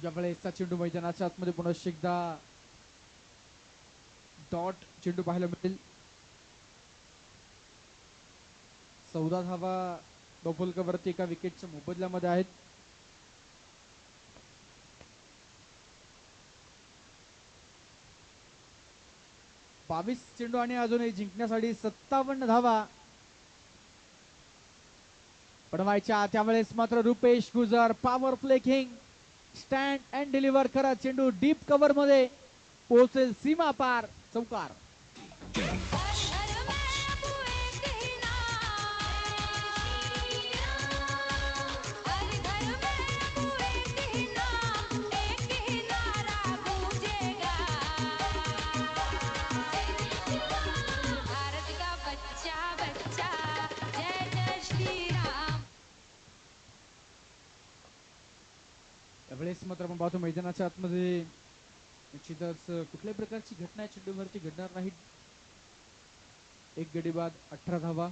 ज्या वेळेसचा चेंडू मैदानाच्या आतमध्ये पुन्हा एकदा डॉट चेंडू पाहायला मिळेल. चौदा धावा डोफुलकावरती एका विकेटच्या मोबदल्यामध्ये आहेत. बावीस चेंडू आणि अजूनही जिंकण्यासाठी सत्तावन्न धावा बनवायच्या. त्यावेळेस मात्र Rupesh Gujar power play king stand and deliver करा चेंडू डीप कव्हरमध्ये पोहोचेल सीमा पार चौकार त्यावेळेस मात्र आपण पाहतो मैदानाच्या आतमध्ये निश्चितच कुठल्याही प्रकारची घटना या चेंडूवरती घडणार नाही. एक गडी बाद अठरा धावा.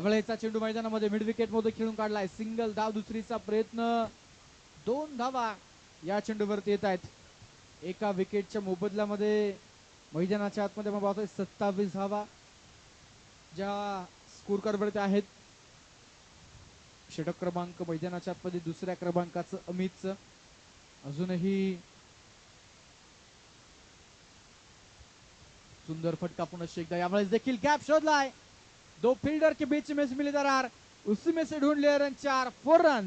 वेळेचा चेंडू मैदानामध्ये मिड विकेटमध्ये खेळून काढलाय. सिंगल धाव दुसरीचा प्रयत्न. दोन धावा या चेंडूवरती येत आहेत. एका विकेटच्या मोबदल्यामध्ये मैदानाच्या आतमध्ये मग पाहतोय सत्तावीस धावा ज्या स्कोर कार्डवरती आहेत. षटक क्रमांक मैदानाच्या आतमध्ये दुसऱ्या क्रमांकाचं अमितचं. अजूनही सुंदर फटका पुन्हा एकदा. यावेळेस देखील गॅप शोधलाय. दो फील्डर के बीच में से मिली दरार। उसी में से ढूंढ ले रन चार फोर रन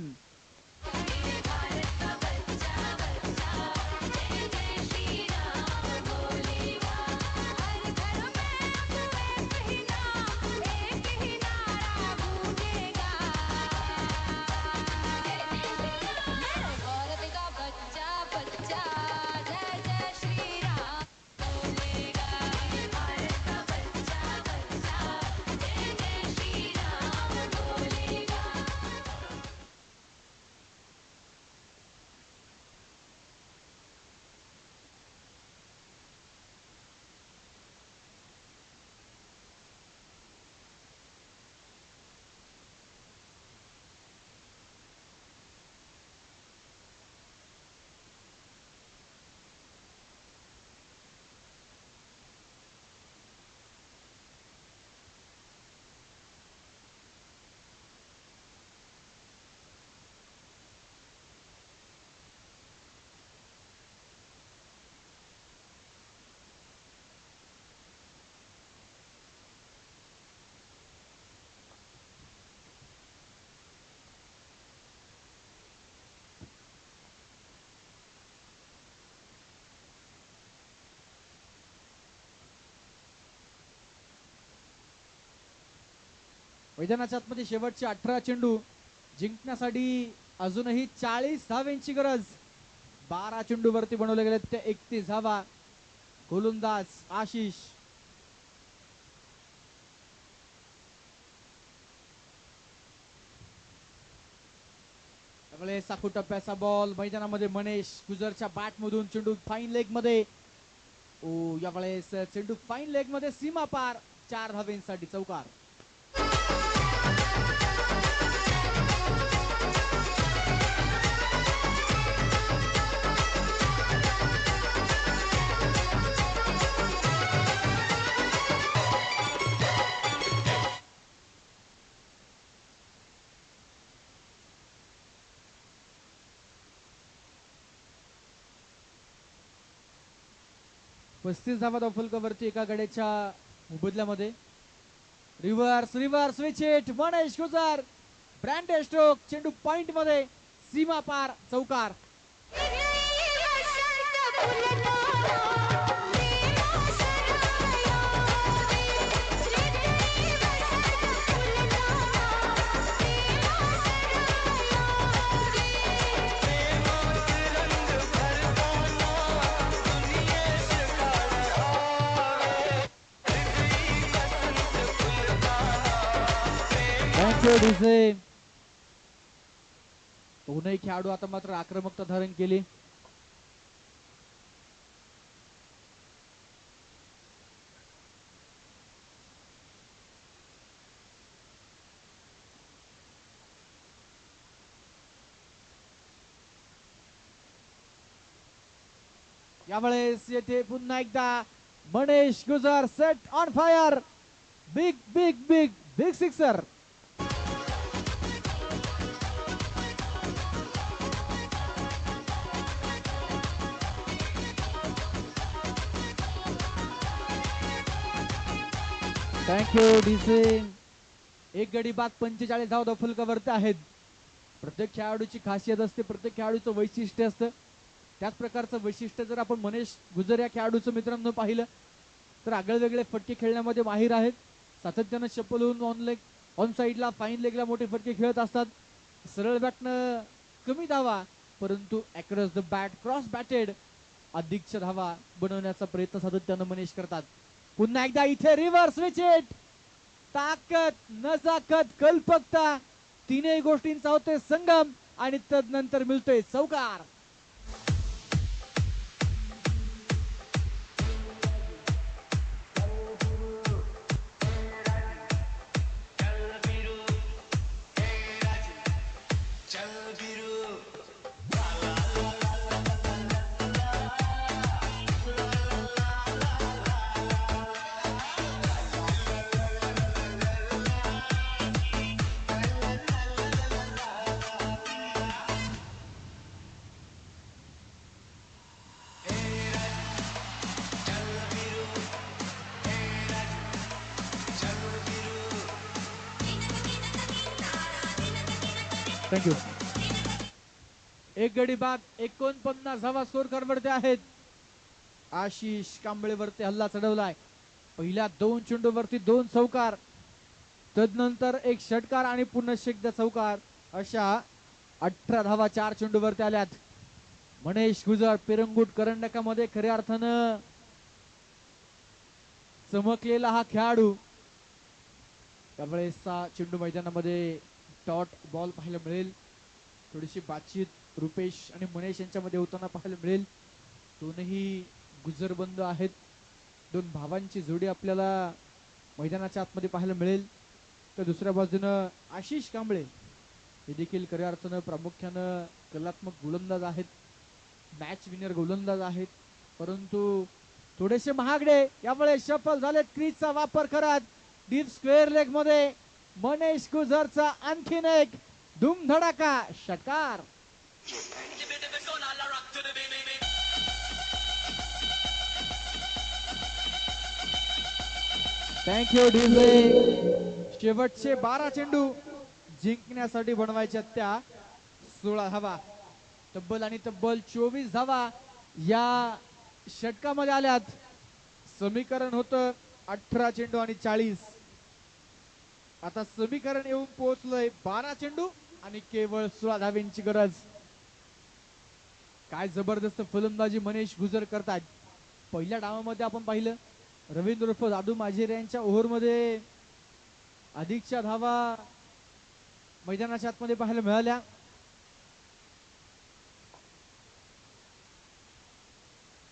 मैदानाच्या आतमध्ये शेवटचे अठरा चेंडू जिंकण्यासाठी अजूनही चाळीस धाव्यांची गरज. बारा चेंडूवरती बनवले गेले ते एकतीस धावा. गोलंदाज आशिष. त्यामुळे साखू टप्प्याचा बॉल मैदानामध्ये मनेश गुजरच्या बॅट मधून चेंडू फाईन लेगमध्ये. ओ यावेळेस चेंडू फाईन लेगमध्ये सीमा पार. चार धावेंसाठी चौकार. पस्तीस धावा फलकावरती एका गड्याच्या मुबदल्यामध्ये. रिव्हर्स रिव्हर्स विचेट मनेश गुजर ब्रँड स्ट्रोक चेंडू पॉइंटमध्ये सीमा पार चौकार. थँक्यू डीजे दोनही खेळाडू आता मात्र आक्रमकता धारण केली. यावेळेस येथे पुन्हा एकदा Manesh Gujar set on fire big big big big sixer thank you DC एक गडी बाद पंचेचाळीस धाव दफलकावरती आहेत. प्रत्येक खेळाडूची खासियत असते प्रत्येक खेळाडूचं वैशिष्ट्य असतं. त्याच प्रकारचं वैशिष्ट्य जर आपण मनेश गुजर या खेळाडूचं मित्रांनो पाहिलं तर आगळेवेगळे फटके खेळण्यामध्ये माहीर आहेत. सातत्यानं चप्पलून ऑन लेग ऑन साईडला फाईन लेगला मोठे फटके खेळत असतात. सरळ बॅटनं कमी धावा परंतु across the bat cross batted अधिकच्या धावा बनवण्याचा प्रयत्न सातत्यानं मनीष करतात. पुन्हा एकदा इथे रिव्हर्स विचेट ताकद नजाकत कल्पकता तीनही गोष्टींचा होतोय संगम आणि तदनंतर मिळतोय चौकार थँक्यू एक गडी बाद एकोणपन्नास हवा स्कोर करवरती आहेत. आशिष कांबळेवरती हल्ला चढवलाय. पहिल्या दोन चेंडूवरती दोन चौकार. तदनंतर एक षटकार आणि पुन्हा एकदा चौकार. अशा अठरा धावा चार चेंडूवरती आल्यात. मनेश गुजर पिरंगुट करंडकामध्ये खऱ्या अर्थानं चमकलेला हा खेळाडू. त्यावेळेस चेंडू मैदानामध्ये डॉट बॉल पाहायला मिळेल. थोडीशी बातचीत रुपेश आणि मनेश यांच्यामध्ये होताना पाहायला मिळेल. दोनही गुजरबंद आहेत. दोन भावांची जोडी आपल्याला मैदानाच्या आतमध्ये पाहायला मिळेल. तर दुसऱ्या बाजूनं आशिष कांबळे. हे देखील खऱ्या अर्थानं प्रामुख्यानं कलात्मक गोलंदाज आहेत. मॅच विनर गोलंदाज आहेत. परंतु थोडेसे महागडे. यामुळे सफल झालेत क्रीजचा वापर करत. डीप स्क्वेअर लेगमध्ये मनेश गुजरचा आणखीन एक धूमधडाका षटकार. थँक्यू डीजे शेवटचे बारा चेंडू जिंकण्यासाठी बनवायच्या त्या सोळा धावा. तब्बल आणि तब्बल चोवीस धावा या षटकामध्ये आल्यात. समीकरण होतं अठरा चेंडू आणि चाळीस. आता समीकरण येऊन पोहोचलंय बारा चेंडू आणि केवळ सोळा धाव्यांची गरज. काय जबरदस्त फलंदाजी मनेश गुजर करतात. पहिल्या डावामध्ये आपण पाहिलं रवींद्र उर्फ दादू माझेरे यांच्या ओव्हरमध्ये अधिकच्या धावा मैदानाच्या आतमध्ये पाहायला मिळाल्या.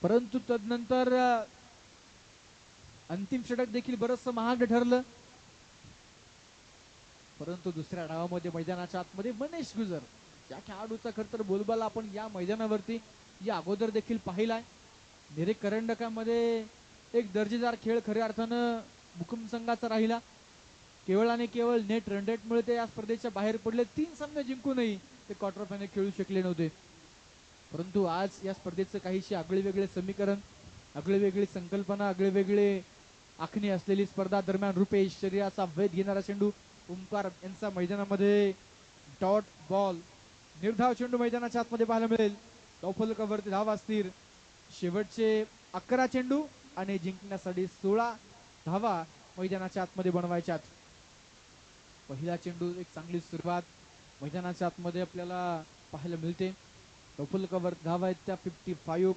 परंतु तदनंतर अंतिम षटक देखील बरचसं महाग ठरलं. परंतु दुसऱ्या डावामध्ये मैदानाच्या आतमध्ये मनेश गुजर. या खेळाडूचा खर तर बोलबाला आपण या मैदानावरती या अगोदर देखील पाहिलाय. निरे करंडकामध्ये एक दर्जेदार खेळ खऱ्या अर्थानं भुकुम संघाचा राहिला. केवळ आणि केवळ नेट रन रेटमुळे ते या स्पर्धेच्या बाहेर पडले. तीन सामने जिंकूनही ते क्वार्टर फायनल खेळू शकले नव्हते. परंतु आज या स्पर्धेचं काहीशी आगळे वेगळे समीकरण आगळे वेगळी संकल्पना आगळे वेगळे आखणी असलेली स्पर्धा दरम्यान रुपेश शरीराचा वेध घेणारा चेंडू ओंकार यांचा मैदानामध्ये डॉट बॉल निर्धाव चेंडू मैदानाच्या आतमध्ये पाहायला मिळेल. चौफलकावरती धावा असतील. शेवटचे अकरा चेंडू आणि जिंकण्यासाठी सोळा धावा मैदानाच्या आतमध्ये बनवायच्यात. पहिला चेंडू एक चांगली सुरुवात मैदानाच्या आतमध्ये आपल्याला पाहायला मिळते. चौफलकावर धावा आहेत त्या फिफ्टी फाईव्ह